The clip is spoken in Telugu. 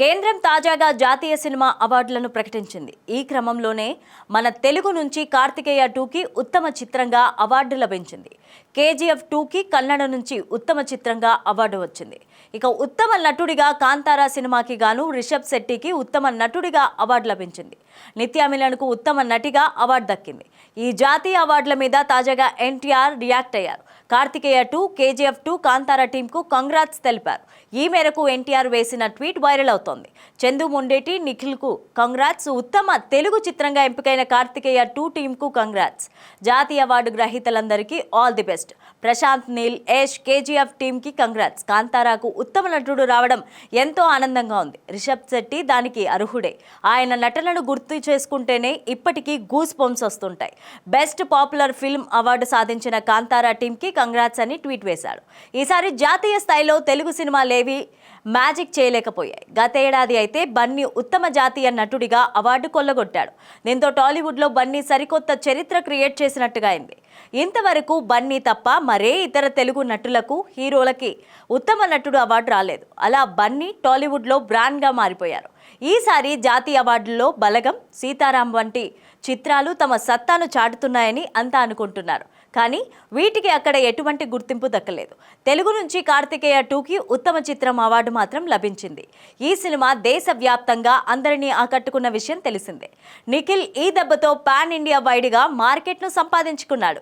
కేంద్రం తాజాగా జాతీయ సినిమా అవార్డులను ప్రకటించింది. ఈ క్రమంలోనే మన తెలుగు నుంచి కార్తికేయ టూకి ఉత్తమ చిత్రంగా అవార్డు లభించింది. కేజీఎఫ్ టూకి కన్నడ నుంచి ఉత్తమ చిత్రంగా అవార్డు వచ్చింది. ఇక ఉత్తమ నటుడిగా కాంతారా సినిమాకి గాను రిషబ్ శెట్టికి ఉత్తమ నటుడిగా అవార్డు లభించింది. నిత్యామిలన్కు ఉత్తమ నటిగా అవార్డు దక్కింది. ఈ జాతీయ అవార్డుల మీద తాజాగా ఎన్టీఆర్ రియాక్ట్ అయ్యారు. కార్తికేయ టూ కేజీఎఫ్ టూ కాంతారా టీంకు కంగ్రాట్స్ తెలిపారు. ఈ మేరకు ఎన్టీఆర్ వేసిన ట్వీట్ వైరల్ అవుతోంది. చందు ముండేటి నిఖిల్కు కంగ్రాట్స్. ఉత్తమ తెలుగు చిత్రంగా ఎంపికైన కార్తికేయ టూ టీంకు కంగ్రాట్స్. జాతీయ award గ్రహీతలందరికీ all the best. Prashanth Neel Yash KGF టీంకి కంగ్రాట్స్. కాంతారాకు ఉత్తమ నటుడు రావడం ఎంతో ఆనందంగా ఉంది. రిషబ్ శెట్టి దానికి అర్హుడే. ఆయన నటనను గుర్తు చేసుకుంటేనే ఇప్పటికీ గూస్ పంప్స్ వస్తుంటాయి. బెస్ట్ పాపులర్ ఫిల్మ్ అవార్డు సాధించిన కాంతారా టీంకి కంగ్రాట్స్ అని ట్వీట్ వేశాడు. ఈసారి జాతీయ స్థాయిలో తెలుగు సినిమాలేవి మ్యాజిక్ చేయలేకపోయాయి. గతేడాది అయితే బన్నీ ఉత్తమ జాతీయ నటుడిగా అవార్డు కొల్లగొట్టాడు. దీంతో టాలీవుడ్లో బన్నీ సరికొత్త చరిత్ర క్రియేట్ చేసినట్టుగా అయింది. ఇంతవరకు బన్నీ తప్ప మరే ఇతర తెలుగు నటులకు హీరోలకి ఉత్తమ నటుడు అవార్డు రాలేదు. అలా బన్నీ టాలీవుడ్లో బ్రాండ్గా మారిపోయారు. ఈసారి జాతీయ అవార్డుల్లో బలగం సీతారాం వంటి చిత్రాలు తమ సత్తాను చాటుతున్నాయని అంతా అనుకుంటున్నారు. కానీ వీటికి అక్కడ ఎటువంటి గుర్తింపు దక్కలేదు. తెలుగు నుంచి కార్తికేయ టూకి ఉత్తమ చిత్రం అవార్డు మాత్రం లభించింది. ఈ సినిమా దేశవ్యాప్తంగా అందరినీ ఆకట్టుకున్న విషయం తెలిసిందే. నిఖిల్ ఈ దెబ్బతో పాన్ ఇండియా వైడ్గా మార్కెట్ను సంపాదించుకున్నాడు.